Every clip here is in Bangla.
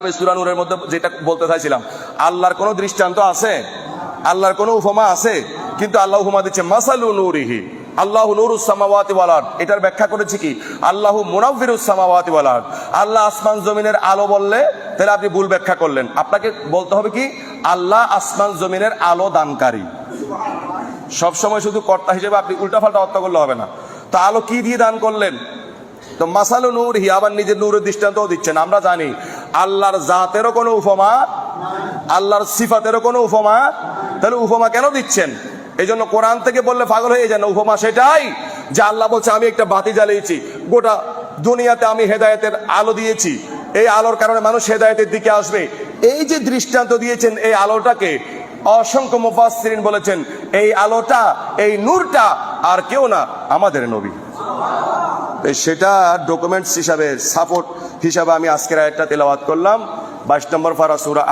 সুরানুরের মধ্যে যেটা বলতে চাইছিলাম, আল্লাহর কোনো দৃষ্টান্ত আছে? আল্লাহর কোনো উপমা আছে? কিন্তু আল্লাহ উপমা দিচ্ছে, মাসালু নূরিহি, আল্লাহ নুরুস সামাওয়াতি ওয়াল আরদ। এটার ব্যাখ্যা করেছি কি? আল্লাহ মুনাফিরুস সামাওয়াতি ওয়াল আরদ। আল্লাহ আসমান জমিনের আলো বললে, তাহলে আপনি ভুল ব্যাখ্যা করলেন। আপনাকে বলতে হবে কি? আল্লাহ আসমান জমিনের আলো দানকারী। সব সময় শুধু কর্তা হিসেবে আপনি উল্টাপাল্টা অর্থ করলে হবে না। তো আলো কি দিয়ে দান করলেন? তো মাসালু নূর আবার নিজের নূরের দৃষ্টান্তও দিচ্ছেন। আমরা জানি আল্লাহর জাতেরও কোনো উপমা, আল্লাহর সিফাতেরও কোনো উপমা। তাহলে উপমা কেন দিচ্ছেন? এই জন্য কোরআন থেকে বললে পাগল হয়ে যান। উপমা সেটাই যে আল্লাহ বলছে, আমি একটা বাতি জ্বালিয়েছি। গোটা দুনিয়াতে আমি হেদায়েতের আলো দিয়েছি। এই আলোর কারণে মানুষ হেদায়তের দিকে আসবে। এই যে দৃষ্টান্ত দিয়েছেন এই আলোটাকে, অসংখ্য মুফাসসিরিন বলেছেন, এই আলোটা, এই নূরটা আর কেউ না আমাদের নবী। সেটা ডকুমেন্টস হিসাবে সাপোর্ট হিসাবে আমি আজকের আয়াতটা তেলাওয়াত করলাম। বাইশ নম্বর ফারা সুরা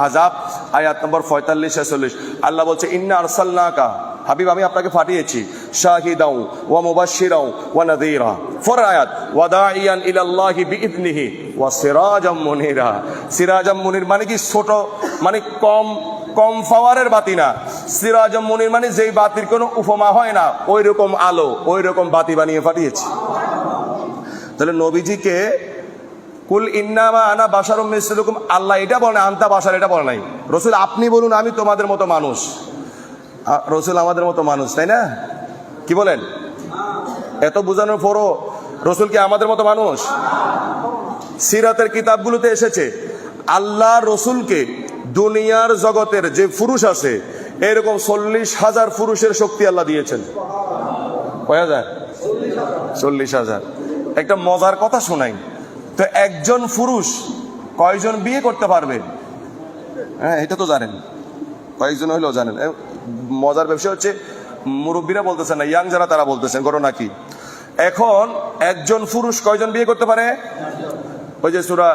আয়াত নম্বর পঁয়তাল্লিশ, ছেচল্লিশ। আল্লাহ বলছে, ইন্না আরসাল্লাকা হাবিব, আমি আপনাকে পাঠিয়েছি। শাহিদাউ ওয়া মুবাশশিরাউ ওয়া নাযীরা। ফর আয়াত ওয়া দাইয়ান ইলাল্লাহি বিইذনিহি ওয়া সিরাজাম মুনিরা। সিরাজাম মুনির মানে কি ছোট মানে কম কম পাওয়ারের বাতি না। সিরাজাম মুনির মানে যেই বাতির কোনো উপমা হয় না ওই রকম আলো ওই রকম বাতি বানিয়ে পাঠিয়েছি। তাহলে নবীজিকে, কুল ইন্নামা আনা বাসার মিসলুকুম। আল্লাহ এটা বলে আন্তা বাসার এটা বলে নাই। রসুল, আপনি বলুন, আমি তোমাদের মতো মানুষ। রসুল, আমাদের মতো মানুষ, তাই না? কি বলেন? এত বোঝানোর পরও রসুল কি আমাদের মতো মানুষ? সিরাতের কিতাবগুলোতে এসেছে, আল্লাহ রসুলকে দুনিয়ার জগতের যে পুরুষ আছে, এরকম চল্লিশ হাজার পুরুষের শক্তি আল্লাহ দিয়েছেন। কয় হাজার? চল্লিশ হাজার। একটা মজার কথা শোনাই। তো একজন পুরুষ কয়জন বিয়ে করতে পারবে? হ্যাঁ এটা তো জানেন। কয়েকজন হইলেও জানেন। মজার ব্যবসা হচ্ছে, মুরব্বীরা বলতেছেন না, ইয়াং যারা তারা বলতেছেন, ঘটনা কি? এখন একজন পুরুষ কয়জন বিয়ে করতে পারে? ওই যে সুরা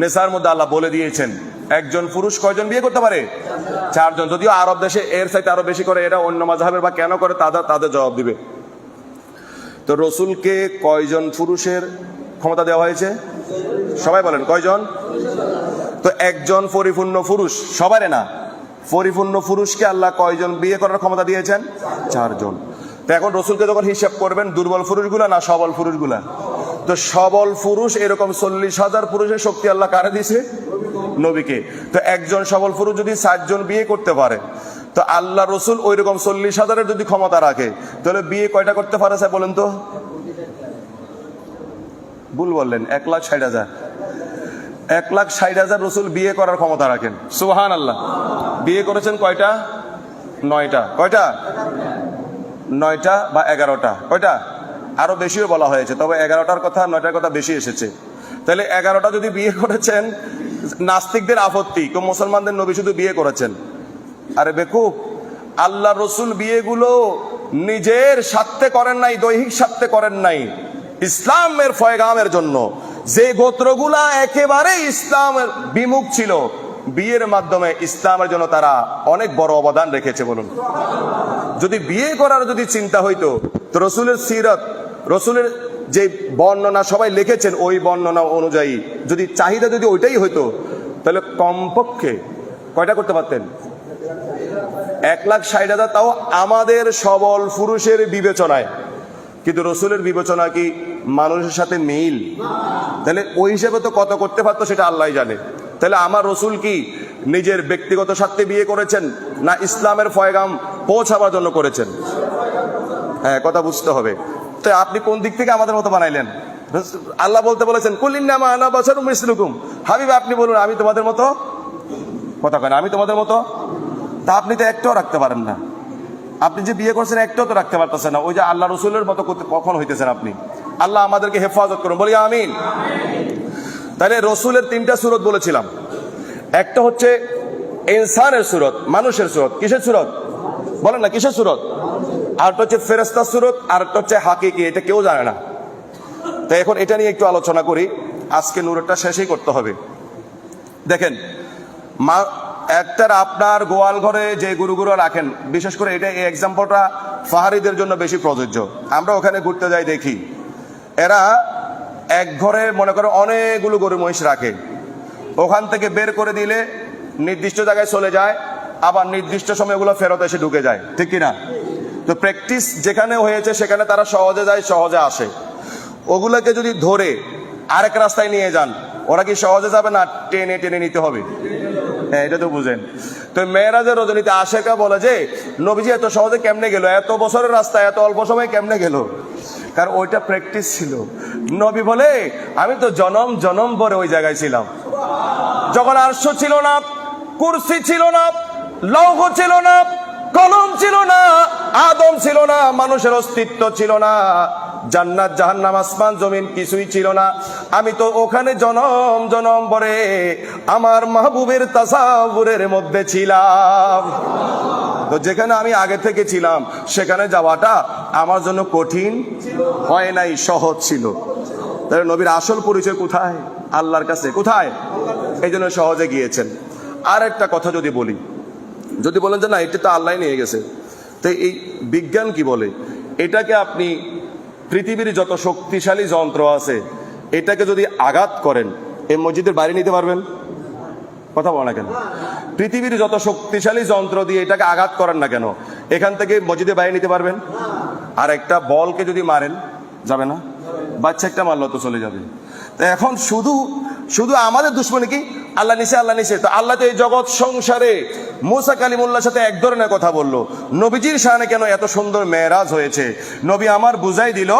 নেশার মধ্যে আল্লাহ বলে দিয়েছেন, একজন পুরুষ কয়জন বিয়ে করতে পারে? চারজন। যদিও আরব দেশে এর সাইতে আরও বেশি করে এটা অন্য মাঝহাবের বা কেন করে, তাদের তাদের জবাব দিবে। তো রসুলকে কয়জন পুরুষের ক্ষমতা দেওয়া হয়েছে? সবাই বলেন, কয়জন? তো একজন পরিপূর্ণ পুরুষ, সবারে না। পরিপূর্ণ পুরুষকে আল্লাহ কয়জন বিয়ে করার ক্ষমতা দিয়েছেন? চারজন। তো এখন রসুলকে যখন হিসাব করবেন, দুর্বল পুরুষগুলা না সবল পুরুষগুলা? তো সবল পুরুষ এরকম চল্লিশ হাজার পুরুষের শক্তি আল্লাহ কারে দিছে নবীকে। তো একজন সবল পুরুষ যদি সাতজন বিয়ে করতে পারে তো আল্লাহ রসুল ওই রকম চল্লিশ হাজারের যদি ক্ষমতা রাখে, তাহলে বিয়ে কয়টা করতে পারে স্যার বলেন তো? ভুল বললেন, এক লাখ ষাট হাজার। এক লাখ ষাট হাজার রসুল বিয়ে করার ক্ষমতা রাখেন। সুহান আল্লাহ বিয়ে করেছেন কয়টা? নয়টা। কয়টা? নয়টা বা এগারোটা। কয়টা? আরও বেশিও বলা হয়েছে, তবে এগারোটার কথা, নয়টার কথা বেশি এসেছে। তাহলে এগারোটা যদি বিয়ে করেছেন, নাস্তিকদের আপত্তি, কেউ মুসলমানদের নবী শুধু বিয়ে করেছেন। আরে বেকুব, আল্লাহ রসুল বিয়েগুলো নিজের স্বার্থে করেন নাই, দৈহিক স্বার্থে করেন নাই। ইসলামের ফয়গামের জন্য। যে গোত্রগুলা একেবারে ইসলামের বিমুখ ছিল, বিয়ের মাধ্যমে ইসলামের জন্য তারা অনেক বড় অবদান রেখেছে বলুন। যদি বিয়ে করার যদি চিন্তা হইতো, তো রসুলের সিরত, রসুলের যে বর্ণনা সবাই লিখেছেন, ওই বর্ণনা অনুযায়ী যদি চাহিদা যদি ওইটাই হইতো, তাহলে কমপক্ষে কয়টা করতে পারতেন? এক লাখ ষাট হাজার তাও আমাদের সবল পুরুষের বিবেচনায়। কিন্তু রসুলের বিবেচনা কি মানুষের সাথে মিল? তাহলে ওই হিসেবে তো কত করতে পারতো সেটা আল্লাহ জানে। তাহলে আমার রসুল কি নিজের ব্যক্তিগত স্বার্থে বিয়ে করেছেন না ইসলামের ফয়গাম পৌঁছাবার জন্য করেছেন? হ্যাঁ কথা বুঝতে হবে। তো আপনি কোন দিক থেকে আমাদের মতো বানাইলেন? আল্লাহ বলতে বলেছেন কুলিন্নামা আনা মিসলুকুম। হাবিব, আপনি বলুন, আমি তোমাদের মতো? কথা কেন আমি তোমাদের মতো? তা আপনি তো একটাও রাখতে পারেন না। আপনি যে বিয়ে করছেন একটাও তো রাখতে পারতেছেন না। ওই যে আল্লাহ রসুলের মতো কখন হইতেছেন আপনি? আল্লাহ আমাদেরকে হেফাজত করুন। বলি আমিন। তাহলে রসুলের তিনটা সুরত বলেছিলাম। একটা হচ্ছে ইনসানের সুরত, মানুষের সুরত। কিসের সুরত? বলেন না, কিসের সুরত? আরেকটা হচ্ছে ফেরেস্তার সুরত, আরেকটা হচ্ছে হাকিকি। এটা কেউ জানে না। তো এখন এটা নিয়ে একটু আলোচনা করি। আজকে নূরেরটা শেষই করতে হবে। দেখেন একটার আপনার গোয়াল ঘরে যে গুরুগুরু রাখেন, বিশেষ করে এটা এই এক্সাম্পলটা ফাহারিদের জন্য বেশি প্রযোজ্য। আমরা ওখানে ঘুরতে যাই, দেখি। এরা এক ঘরে মনে করো অনেকগুলো গরু মহিষ রাখে। ওখান থেকে বের করে দিলে নির্দিষ্ট জায়গায় চলে যায়, আবার নির্দিষ্ট সময় ওগুলো ফেরত এসে ঢুকে যায়। ঠিক কিনা? তো প্র্যাকটিস যেখানে হয়েছে, সেখানে তারা সহজে যায়, সহজে আসে। ওগুলোকে যদি ধরে আরেক রাস্তায় নিয়ে যান, ওরা কি সহজে যাবে না? টেনে টেনে নিতে হবে। হ্যাঁ এটা তো বুঝেন। তো মেয়েরাজের রজনীতে আশেকা বলে যে, নবীজি এত সহজে কেমনে গেল? এত বছরের রাস্তা এত অল্প সময় কেমনে গেল? কারণ ওইটা প্র্যাকটিস ছিল। নবী বলে, আমি তো জনম জনম পরে ওই জায়গায় ছিলাম। যখন আরশ ছিল না, কুরসি ছিল না, লৌহ ছিল না, কলম ছিল না, আদম ছিল না, মানুষের অস্তিত্ব ছিল না। জান্নাত, জাহান্নাম, আসমান, জমিন কিছুই ছিল না। আমি তো ওখানে জনম জনম পরে আমার মাহবুবের তাসাবুরের মধ্যে ছিলাম। তো যেখানে আমি আগে থেকে ছিলাম, সেখানে যাওয়াটা আমার জন্য কঠিন হয় নাই, সহজ ছিল। তাহলে নবীর আসল পরিচয় কোথায়? আল্লাহর কাছে। কোথায়? এই জন্য সহজে গিয়েছেন। আর একটা কথা যদি বলি, যদি বলেন যে না, এটা তো আল্লাহ নিয়ে গেছে। তো এই বিজ্ঞান কি বলে? এটাকে আপনি পৃথিবীর যত শক্তিশালী যন্ত্র আছে, এটাকে যদি আঘাত করেন, এই মসজিদের বাইরে নিতে পারবেন? কথা বলো না কেন? পৃথিবীর যত শক্তিশালী যন্ত্র দিয়ে এটাকে আঘাত করেন না কেন, এখান থেকে মসজিদে বাইরে নিতে পারবেন? আর একটা বলকে যদি মারেন, যাবে না? বাচ্চা একটা মারলো তো চলে যাবে। এখন শুধু শুধু আমাদের দুশ্মনী কি? আল্লাহ নিশে আল্লাহ নিশে তো আল্লাহ তো এই জগৎ সংসারে মুসা কালিমুল্লার সাথে এক ধরনের কথা বলল। নবীজির সামনে কেন এত সুন্দর মেয়েরাজ হয়েছে? নবী আমার বুঝাই দিল,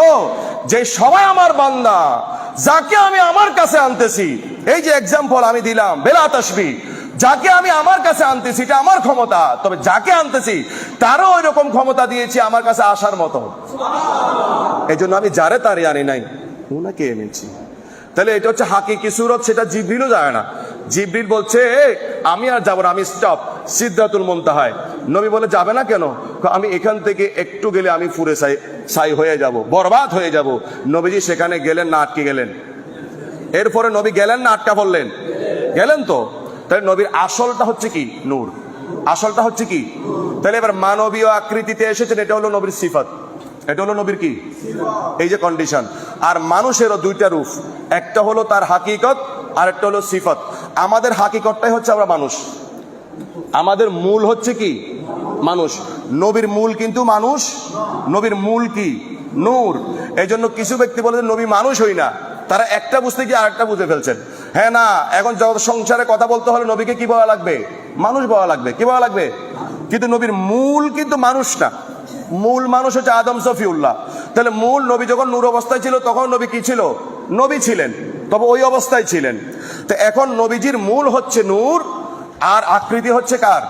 যে সবাই আমার বান্দা, যাকে আমি আমার কাছে আনতেছি, এই যে এক্সাম্পল আমি দিলাম, বেলা তাসবি, যাকে আমি আমার কাছে আনতেছি, এটা আমার ক্ষমতা, তবে যাকে আনতেছি, তারও ওই রকম ক্ষমতা দিয়েছি আমার কাছে আসার মতো। এই জন্য আমি যারে তারে আনি নাই ওনাকে এনেছি। তাহলে এটা হচ্ছে হাকিকি সুরত, সেটা জিব্রিলও যায় না। জিব্রিল বলছে আমি আর যাব না, আমি স্টপ সিদ্ধাতুল মন্তাহায় নবী বলে, যাবে না কেন? আমি এখান থেকে একটু গেলে আমি ফুরে সাই সাই হয়ে যাব, বরবাদ হয়ে যাব। নবীজি সেখানে গেলেন, না আটকে গেলেন। এরপরে নবী গেলেন, না আটকা পড়লেন। গেলেন তো? তাহলে নবীর আসলটা হচ্ছে কি? নূর। আসলটা হচ্ছে কি? তাহলে এবার মানবীয় আকৃতিতে এসেছেন, এটা হলো নবীর সিফাত। এটা হলো নবীর কি? এই যে কন্ডিশন আর মানুষেরও দুইটা রূপ। একটা হলো তার হাকিকত আর একটা হলো সিফত। আমাদের হাকিকতটাই হচ্ছে আমরা মানুষ। আমাদের মূল হচ্ছে কি? মানুষ। নবীর মূল কিন্তু মানুষ। নবীর মূল কি? নূর। এই জন্য কিছু ব্যক্তি বলে নবী মানুষ হই না। তারা একটা বুঝতে গিয়ে আরেকটা বুঝে ফেলছেন। হ্যাঁ না, এখন যত সংসারে কথা বলতে হলে নবীকে কি বলা লাগবে? মানুষ বলা লাগবে। কি বলা লাগবে? কিন্তু নবীর মূল কিন্তু মানুষ না। মূল মানুষ হচ্ছে আদম সফিউল্লাহ। তাহলে মূল নবী যখন নূর অবস্থায় ছিল, তখন নবী কি ছিল? নবী ছিলেন। তবে ওই অবস্থায় ছিলেন। তো এখন নবীজির মূল হচ্ছে নূর, আর আকৃতি হচ্ছে কার?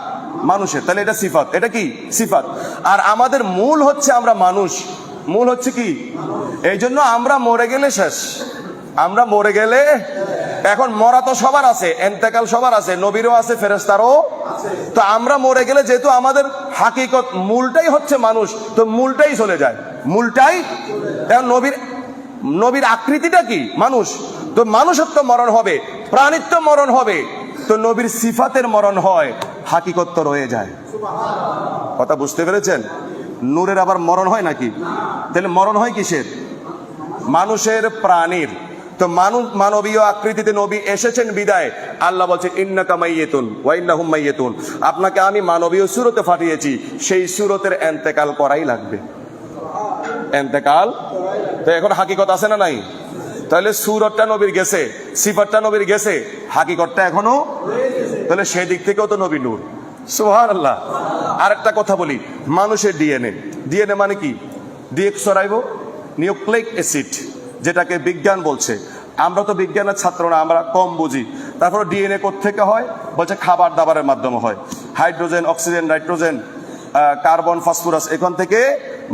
মানুষের। তাহলে এটা সিফাত। এটা কি? সিফাত। আর আমাদের মূল হচ্ছে আমরা মানুষ। মূল হচ্ছে কি? এই জন্য আমরা মরে গেলে শেষ। আমরা মরে গেলে এখন মরা তো সবার আছে, এন্তেকাল সবার আছে, নবীরও আছে ফেরেস্তারও তো আমরা মরে গেলে যেহেতু আমাদের হাকিকত মূলটাই হচ্ছে মানুষ, তো মূলটাই চলে যায়। মূলটাই এখন নবীর নবীর আকৃতিটা কি? মানুষ। তো মানুষত্ব মরণ হবে, প্রাণিত্ব মরণ হবে, তো নবীর সিফাতের মরণ হয়, হাকিকত তো রয়ে যায়। কথা বুঝতে পেরেছেন? নূরের আবার মরণ হয় নাকি? তাহলে মরণ হয় কিসের? মানুষের প্রাণীর। তো মানুষ মানবীয় আকৃতিতে নবী এসেছেন বিদায়। আল্লাহ বলছেন, ইন্নাকা মাইয়েতুন ওয়াইন্নাহুম মাইয়েতুন আপনাকে আমি মানবীয় সুরতে ফাটিয়েছি সেই সুরতের এন্তেকাল করাই লাগবে। এন্তেকাল? তো এখন হাকিকত আছে না নাই? তাহলে সুরতটা নবীর গেছে সিফারটা নবীর গেছে, হাকিকতটা এখনও তাহলে সেই দিক থেকেও তো নবী নূর। আল্লাহ আর একটা কথা বলি, মানুষের ডিএনএ। ডিএনএ মানে কি? ডিএক্সরাইবো নিউক্লিক অ্যাসিড, যেটাকে বিজ্ঞান বলছে। আমরা তো বিজ্ঞানের ছাত্র না, আমরা কম বুঝি। তারপরে ডিএনএ থেকে হয়? বলছে খাবার দাবারের মাধ্যমে হয়। Hydrogen, oxygen, nitrogen carbon, phosphorus, এখান থেকে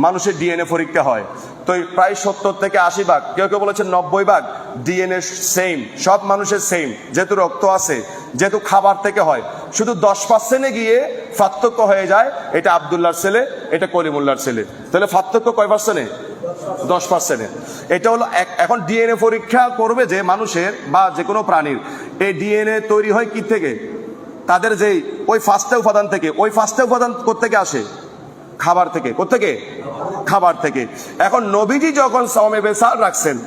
মানুষের ডিএনএ পরীক্ষা হয়। তো প্রায় সত্তর থেকে আশি ভাগ, কেউ কেউ বলেছেন নব্বই ভাগ ডিএনএ সেম সব মানুষের সেম যেহেতু রক্ত আছে, যেহেতু খাবার থেকে হয়। শুধু দশ পার্সেন্টে গিয়ে পার্থক্য হয়ে যায়, এটা আবদুল্লাহর ছেলে, এটা কলিমুল্লার ছেলে। তাহলে পার্থক্য কয় পার্সেন্টে দশ পার্সেন্টে এটা হলো এখন ডিএনএ পরীক্ষা করবে যে মানুষের বা যে কোনো প্রাণীর, এই ডিএনএ তৈরি হয় কি থেকে? তাদের যেই, ওই ফার্স্টে উপাদান থেকে, ওই ফার্স্টে উপাদান কোথেকে আসে? খাবার থেকে কোথেকে খাবার থেকে। এখন নবীজি যখন সমে বেসার রাখছেন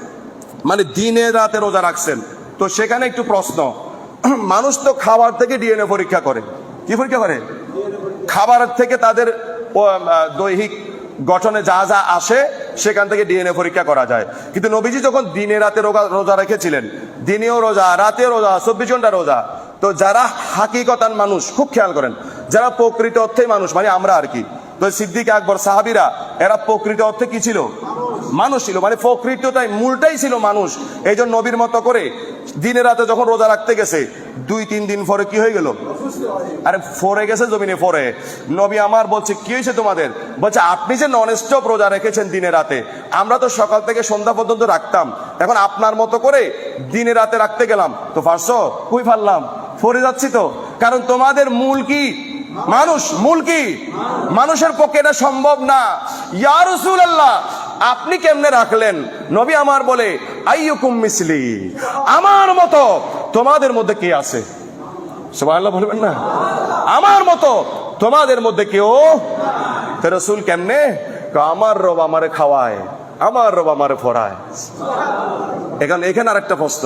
মানে দিনে রাতে রোজা রাখছেন, তো সেখানে একটু প্রশ্ন। মানুষ তো খাবার থেকে ডিএনএ পরীক্ষা করে। কি পরীক্ষা করে? খাবার থেকে তাদের দৈহিক গঠনে যা যা আসে, সেখান থেকে ডিএনএ পরীক্ষা করা যায়। কিন্তু নবীজি যখন দিনে রাতে রোজা রেখেছিলেন, দিনেও রোজা রাতে রোজা, চব্বিশ ঘণ্টা রোজা, তো যারা হাকিকতান মানুষ, খুব খেয়াল করেন, যারা প্রকৃত অর্থে মানুষ মানে আমরা আর কি সিদ্দিক আকবর, সাহাবিরা, এরা প্রকৃত অর্থে কি ছিল? মানুষ ছিল। মানে প্রকৃতটাই, মূলটাই ছিল মানুষ। এই জন্য নবীর মতো করে দিনে রাতে যখন রোজা রাখতে গেছে, দুই, তিন দিন পরে কি হয়ে গেল? আরে ফরে গেছে জমিনে, ফরে। নবী আমার বলছে, কি হয়েছে তোমাদের? বলছে, আপনি যে নন স্টপ রোজা রেখেছেন দিনে রাতে, আমরা তো সকাল থেকে সন্ধ্যা পর্যন্ত রাখতাম। এখন আপনার মতো করে দিনে রাতে রাখতে গেলাম। তো পারছ? কুই ফারলাম? ফরে যাচ্ছি তো। কারণ তোমাদের মূল কি? মানুষ, মূল কি? মানুষের পক্ষে এটা সম্ভব না। ইয়া রাসূলুল্লাহ, আপনি কেমনে রাখলেন? নবী আমার বলে, আইয়ুকুম মিসলি। আমার মতো তোমাদের মধ্যে কে আছে? সুবহানাল্লাহ বলবেন না? আমার মতো তোমাদের মধ্যে কেউ রসুল কেমনে? আমার রব আমারে খাওয়ায়, আমার রব আমারে ফরায় এখানে এখানে আরেকটা প্রশ্ন।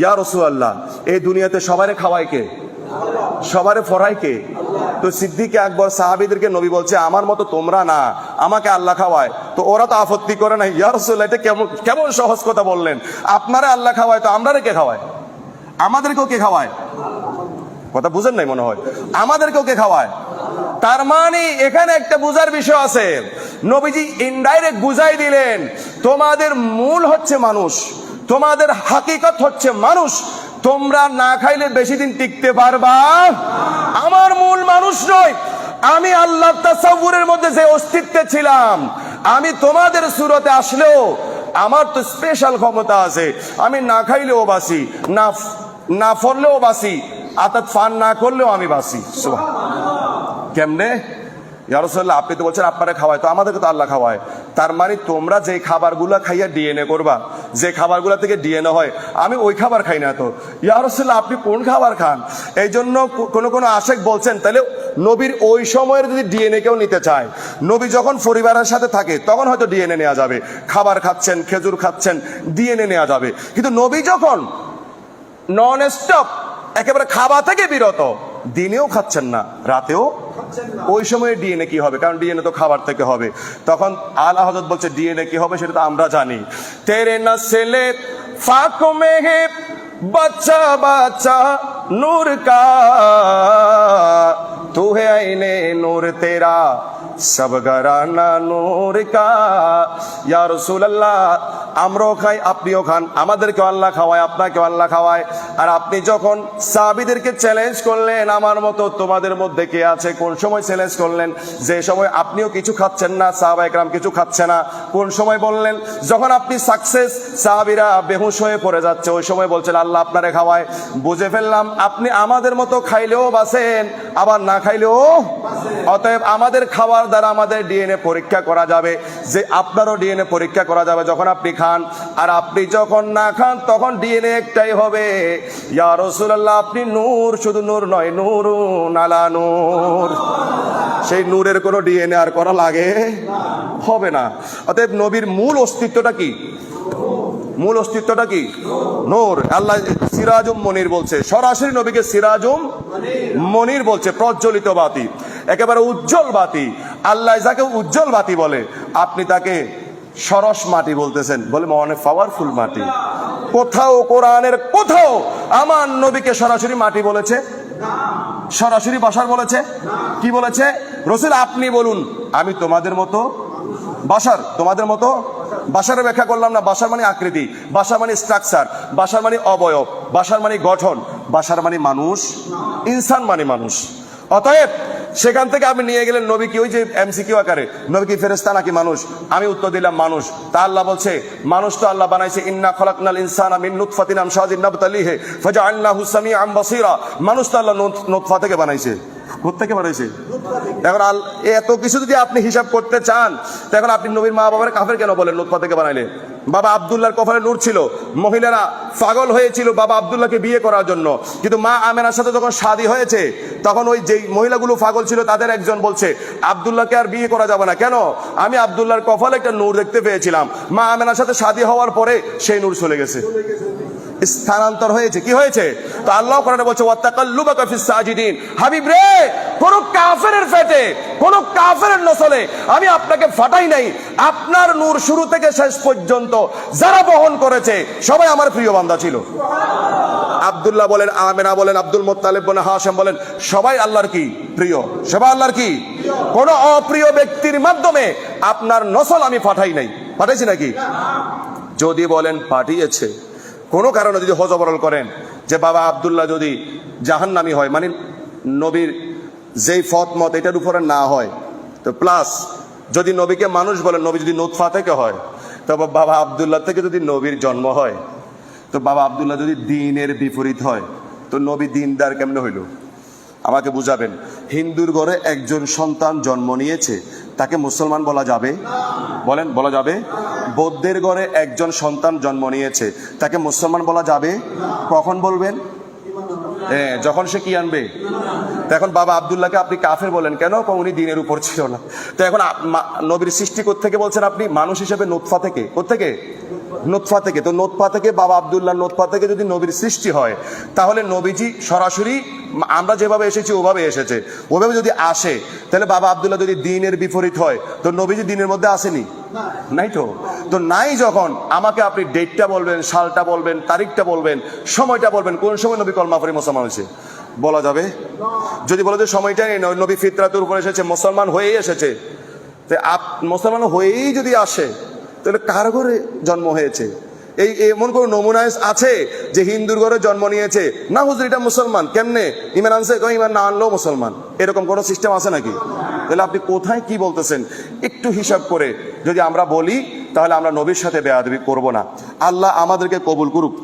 ইয়া রসুল আল্লাহ এই দুনিয়াতে সবারে খাওয়ায় কে? সবারে ফরায় কে? তো সিদ্দিকে আকবর সাহাবিদেরকে নবী বলছে, আমার মতো তোমরা না, আমাকে আল্লাহ খাওয়ায়। তো ওরা তো আপত্তি করে না ইয়া রসুল এটা কেমন কেমন সহজ কথা বললেন? আপনারা আল্লাহ খাওয়ায় তো আমরা কে খাওয়ায়? আমাদেরকেও কে খাওয়ায়? কথা বুঝেন নাই মনে হয়? আমাদেরকেও কে খাওয়ায়? তার মানে এখানে একটা বুঝার বিষয় আছে। নবীজি ইনডাইরেক্ট বুঝাই দিলেন, তোমাদের মূল হচ্ছে মানুষ, তোমাদের হাকিকত হচ্ছে মানুষ তোমরা না খাইলে বেশি দিন টিকতে পারবা। আমার মূল মানুষ নয় আমি আল্লাহ তাসাউরের মধ্যে যে অস্তিত্বে ছিলাম, আমি তোমাদের সুরতে আসলেও আমার তো স্পেশাল ক্ষমতা আছে। আমি না খাইলেও বাসি না না ফললেও বাসি অর্থাৎ ফান না করলেও আমি বাসি কেমনে? ইয়ারসল্লাহ আপনি তো বলছেন আপনারা খাওয়ায়, তো আমাদেরকে তো আল্লাহ খাওয়ায়। তার মানে তোমরা যে খাবারগুলো খাইয়া ডিএনএ করবা, যে খাবারগুলো থেকে ডিএনএ হয়, আমি ওই খাবার খাই না তো। ইয়ারসল্লাহ আপনি কোন খাবার খান? এই জন্য কোনো কোনো আশেক বলছেন, তাহলে নবীর ওই সময়ের যদি ডিএনএ কেউ নিতে চায়, নবী যখন পরিবারের সাথে থাকে, তখন হয়তো ডিএনএ নেওয়া যাবে। খাবার খাচ্ছেন, খেজুর খাচ্ছেন, ডিএনএ নেওয়া যাবে। কিন্তু নবী যখন নন স্টপ একেবারে খাওয়া থেকে বিরত দিনেও খাচ্ছেন না, রাতেও? ওই সময় ডিএনএ কি হবে? কারণ ডিএনএ তো খাবার থেকে হবে। তখন আলা হজরত বলছে ডিএনএ কি হবে? সেটা তো আমরা জানি। তেরে না সেলে ফাঁক মেহে বাচ্চা বাচ্চা নূর কা। তু হে আইনে নূর তেরা। আমরাও খাই, আপনিও খান। আল্লাহ খাওয়ায় আল্লাহ খাওয়ায়। আর আপনি যখন চ্যালেঞ্জ করলেন, আমার মতো তোমাদের মধ্যে কে আছে, কোন সময় চ্যালেঞ্জ করলেন? যে সময় আপনিও কিছু খাচ্ছেন না, সাহাবা কিছু খাচ্ছে না। কোন সময় বললেন, যখন আপনি সাকসেস সাহাবীরা বেহুশ হয়ে পড়ে যাচ্ছে। ওই সময় বলছেন, আল্লাহ আপনারে খাওয়ায়। বুঝে ফেললাম, আপনি আমাদের মতো খাইলেও বাসেন আবার না খাইলেও অতএব আমাদের খাওয়ার দ্বারা আমাদের ডিএনএ পরীক্ষা করা যাবে, যে আপনারও ডিএনএ পরীক্ষা করা যাবে যখন আপনি খান। আর আপনি যখন না খান, তখন ডিএনএ একটাই হবে। ইয়া রাসূলুল্লাহ, আপনি নূর, শুধু নূর নয় নূর নালা নূর। সেই নূরের কোনো ডিএনএ আর করা লাগে? হবে না। অতএব নবীর মূল অস্তিত্বটা কি? মূল অস্তিত্বটা কি? নূর। আল্লাহ সিরাজুম মনির বলছে, সরাসরি নবীকে সিরাজুম মনির বলছে, প্রজ্বলিত বাতি, একেবারে উজ্জ্বল বাতি। আল্লাহ যাকে উজ্জ্বল বাতি বলে, আপনি তাকে সরস মাটি বলতেছেন। বলে অনেক পাওয়ারফুল মাটি। কোথাও কোরআনের কোথাও আমার নবীকে সরাসরি মাটি বলেছে? সরাসরি বাসার বলেছে? কি বলেছে? রসুল, আপনি বলুন, আমি তোমাদের মতো বাসার, তোমাদের মতো বাসার ব্যাখ্যা করলাম না, বাসার মানে আকৃতি, বাসার মানে স্ট্রাকচার বাসার মানে অবয়ব, বাসার মানে গঠন, বাসার মানে মানুষ, ইনসান মানে মানুষ। অতএব সেখান থেকে আপনি নিয়ে গেলেন নবী কি ওই যে এমসিকিউ আকারে? নবী কি ফেরেস্তা নাকি মানুষ? আমি উত্তর দিলাম মানুষ। তা আল্লাহ বলছে, মানুষ তো আল্লাহ বানাইছে, ইন্না খলাকনাল ইনসানা মিন নুতফাতিন আমশাজিন নাবতালিহি, ফাজআলনাহু সামিআন বাসীরা। মানুষ তো আল্লাহ নুত- নুতফা থেকে বানাইছে। কোথেকে বানাইছে? এখন আল এত কিছু যদি আপনি হিসাব করতে চান তখন আপনি নবীর মা বাবার কাফের কেন বলেন নুতফা থেকে বানাইলে? বাবা আবদুল্লার কপালে নূর ছিল। মহিলারা পাগল হয়েছিল বাবা আবদুল্লাহকে বিয়ে করার জন্য। কিন্তু মা আমেনার সাথে যখন শাদী হয়েছে, তখন ওই যেই মহিলাগুলো পাগল ছিল, তাদের একজন বলছে, আব্দুল্লাহকে আর বিয়ে করা যাবে না। কেন? আমি আবদুল্লার কপালে একটা নূর দেখতে পেয়েছিলাম। মা আমেনার সাথে শাদী হওয়ার পরে সেই নূর চলে গেছে। স্থানান্তর হয়েছে। কি হয়েছে? তো আল্লাহ কোরআনে বলছে, ওয়াত্তাকাল্লুবাকা ফিস সাজিদিন। হাবিব রে, কোন কাফেরের ফেটে, কোন কাফেরের নসলে আমি আপনাকে ফাটাই নাই। আপনার নূর শুরু থেকে শেষ পর্যন্ত যারা বহন করেছে, সবাই আমার প্রিয় বান্দা ছিল। আব্দুল্লাহ বলেন, আমেনা বলেন, আব্দুল মোত্তালেব বলেন হাসেম বলেন, সবাই আল্লাহর কি? প্রিয়। সবাই আল্লাহর কি? কোন অপ্রিয় ব্যক্তির মাধ্যমে আপনার নসল আমি পাঠাই নাই। পাঠাইছি নাকি? যদি বলেন পাঠিয়েছে কোনো কারণে যদি হজবরল করেন, যে বাবা আব্দুল্লাহ যদি জাহান্নামি হয় মানে নবীর যেই ফত মত এটার উপরে না হয়, তো প্লাস যদি নবীকে মানুষ বলেন, নবী যদি নোৎফা থেকে হয় তবে বাবা আব্দুল্লাহ থেকে যদি নবীর জন্ম হয়, তো বাবা আব্দুল্লাহ যদি দিনের বিপরীত হয়, তো নবী দিনদার কেমনে হইল? আমাকে বুঝাবেন, হিন্দুর ঘরে একজন সন্তান জন্ম নিয়েছে তাকে মুসলমান বলা যাবে? বলেন, বলা যাবে? বৌদ্ধের ঘরে একজন সন্তান জন্ম নিয়েছে, তাকে মুসলমান বলা যাবে? কখন বলবেন? হ্যাঁ যখন সে কি আনবে? তো এখন বাবা আবদুল্লাহকে আপনি কাফের বলেন কেন? উনি দিনের উপর ছিল না। তো এখন নবীর সৃষ্টি থেকে বলছেন আপনি? মানুষ হিসেবে নোৎফা থেকে। কোথেকে নোৎফা থেকে। তো নোৎফা থেকে বাবা আবদুল্লাহ নোৎফা থেকে যদি নবীর সৃষ্টি হয়, তাহলে নবীজি সরাসরি আমরা যেভাবে এসেছি, ওভাবে এসেছে। ওভাবে যদি আসে, তাহলে বাবা আবদুল্লাহ যদি দিনের বিপরীত হয়, তো নবীজি দিনের মধ্যে আসেনি? নাই তো। তো নাই যখন, আমাকে আপনি ডেটটা বলবেন, সালটা বলবেন, তারিখটা বলবেন, সময়টা বলবেন, কোন সময় নবী কলমা পরে মুসলমান হয়েছে? বলা যাবে? যদি বলে যে সময়টাই নেই, নবী ফিতরাতের উপর এসেছে, মুসলমান হয়েই এসেছে। মুসলমান হয়েই যদি আসে তাহলে কার ঘরে জন্ম হয়েছে? এই এমন কোন নমুনায় আছে যে হিন্দুর ঘরে জন্ম নিয়েছে? না হুজুর, এটা মুসলমান। কেমনে? ইমান আনছে ইমান না আনলেও মুসলমান। এরকম কোন সিস্টেম আছে নাকি? তাহলে আপনি কোথায় কি বলতেছেন? একটু হিসাব করে যদি আমরা বলি, তাহলে আমরা নবীর সাথে বেয়াদবি করব না। আল্লাহ আমাদেরকে কবুল করুক।